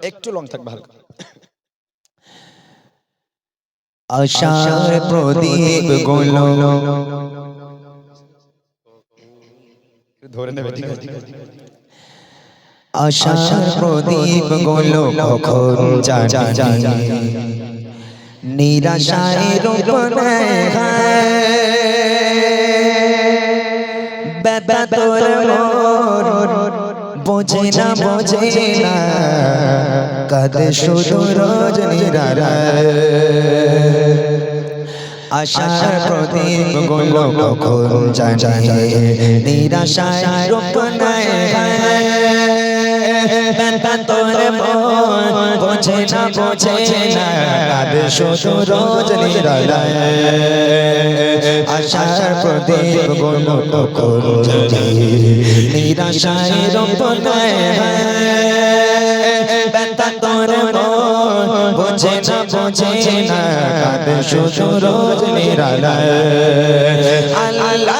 একটু লং থাকবে হালকা আশার প্রদীপগুলো ধরে নেবে ঠিক আছে। আশার প্রদীপগুলো কখন জানি। নিরাশায় রূপনে বেতা তোর মোর বোঝে না বোঝে না কাদে শুধু রোজ নিরারা আশার প্রদীপগুলো কখন জানি নিরাশায় রূপনায় বেতা তোর বোঝে না বোঝে না। শুধু রোজ নিরালায় আশার প্রদীপগুলো কখন নিরাশায় রূপনায় বেতা তোর বোঝে না বোঝে না শুধু রোজ নিরালায়। আল্লাহ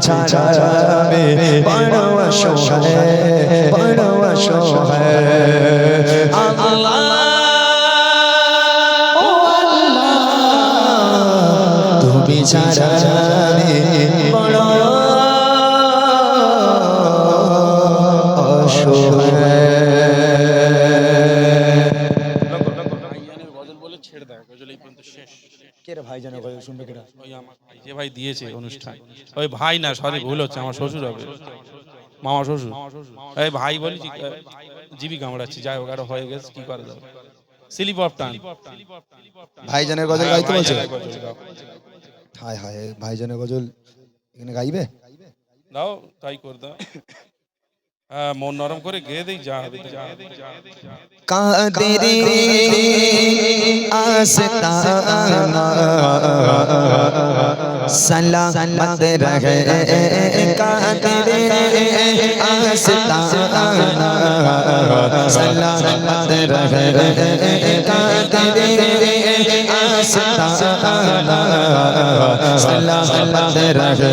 তুমি ছাড়া আমি বড় অসহায় বড় অসহায় আল্লাহ তুমি ছাড়া শেষ কে রে ভাই জানো গজল শুনবে কেটা ওই আমার ভাই যে ভাই দিয়েছে অনুষ্ঠান। ওই ভাই না সরি ভুল হচ্ছে আমার শ্বশুর হবে। মামা শ্বশুর। এই ভাই বলি জিবি কামড়াচ্ছি যাই হোক আরও হয়ে গেছে কি করা যাবে? স্লিপ অফ টান। ভাইজানের গজল গাইতে বলছে? ভাইজানের গজল গাও। হায় হায় ভাইজানের গজল এখানে গাইবে? দাও তাই করে দাও। হ্যাঁ মন নরম করে গেয়ে দেই, যা হবে। আস্তানা সলামত রহে কাদেরি আস্তানা সলামত রহে কাদেরি আস্তানা সলামত রহে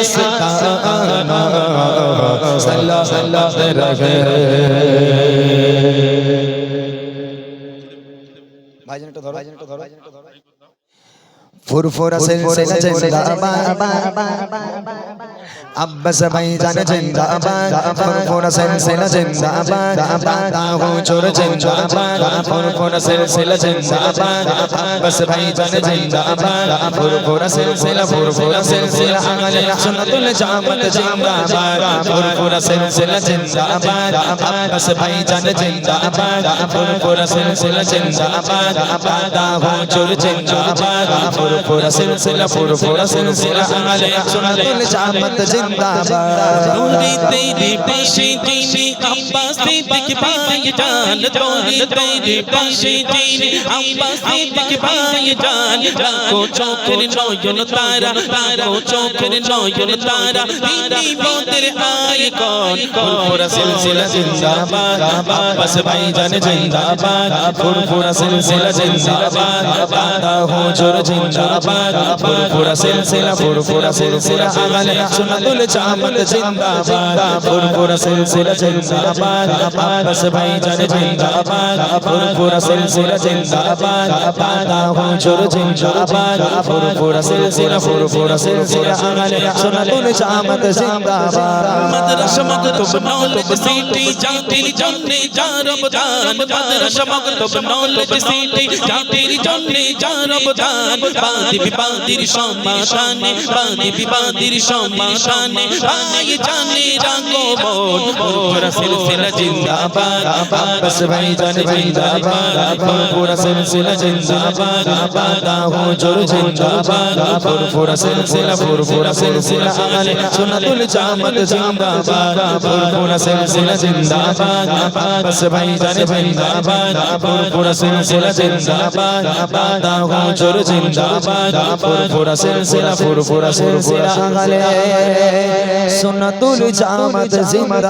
مستانا صلى الله رہے بھائی جان تو دھرو ফুরফুরা সিলসিলা জিন্দাবাদ আব্বাস জিন্দাবাদ ফুরফুরা সিলসিলা জিন্দাবাদ ফুরফুরা সিলসিলা জিন্দাবাদ আব্বাস ভাইজান জিন্দাবাদ ফুরফুরা সিলসিলা ফুরফুরা সিলসিলা আহলে সুন্নাতুল জামাত জিন্দাবাদ ফুরফুরা সিলসিলা জিন্দাবাদ আব্বাস ভাইজান জিন্দাবাদ ফুরফুরা সিলসিলা জিন্দাবাদ দাদা হুজুর জিন্দাবাদ ফুরফুরা সিলসিলা ফুরফুরা সিলসিলা আহলে সুন্নাতুল জামাত জিন্দাবাদ তোরে তেরে পাশে যিনি আব্বাস সিদ্দিক ভাই জান তোরে তেরে পাশে যিনি আব্বাস সিদ্দিক ভাই জান রাখো চোখের নয়ন তারা রাখো চোখের নয়ন তারা তিনি মোদের আইকন ফুরফুরা সিলসিলা জিন্দাবাদ আব্বাস ভাইজান জিন্দাবাদ ফুরফুরা সিলসিলা জিন্দাবাদ দাদা হুজুর জিন্দাবাদ ফুরফুরা সিলসিলা ফুরফুরা সিলসিলা আহলে সুন্নাতুল জামাত, জিন্দাবাদ। ফুরফুরা সিলসিলা, জিন্দাবাদ। আব্বাস ভাইজান জিন্দাবাদ। ফুরফুরা সিলসিলা, জিন্দাবাদ। দাদা হুজুর জিন্দাবাদ। ফুরফুরা সিলসিলা ফুরফুরা সিলসিলা আহলে সুন্নাতুল জামাত, জিন্দাবাদ। মাদ্রাসা মকতব নলেজ সিটি, জাতির জন্যে যার অবদান। মাদ্রাসা মকতব নলেজ সিটি, জাতির জন্যে যার বাদি বিবাদির সমাধানে বাদি বিবাদির সমাধানে ভাই জানে রাখো বোন পুরা সিলসিলা জিন্দাবাদ, আব্বাস ভাইজান জিন্দাবাদ ফুরফুরা সিলসিলা জিন্দাবাদ দাদা হুজুর জিন্দাবাদ ফুরফুরা সিলসিলা ফুরফুরা সিলসিলা আহলে সুন্নাতুল জামাত জিন্দাবাদ ফুরফুরা সিলসিলা জিন্দাবাদ, আব্বাস ভাইজান জিন্দাবাদ ফুরফুরা সিলসিলা জিন্দাবাদ দাদা হুজুর জিন্দাবাদ। ফুরফুরা সিলসিলা ফুরফুরা সিলসিলা আহলে সুন্নাতুল জামাত জিন্দাবাদ।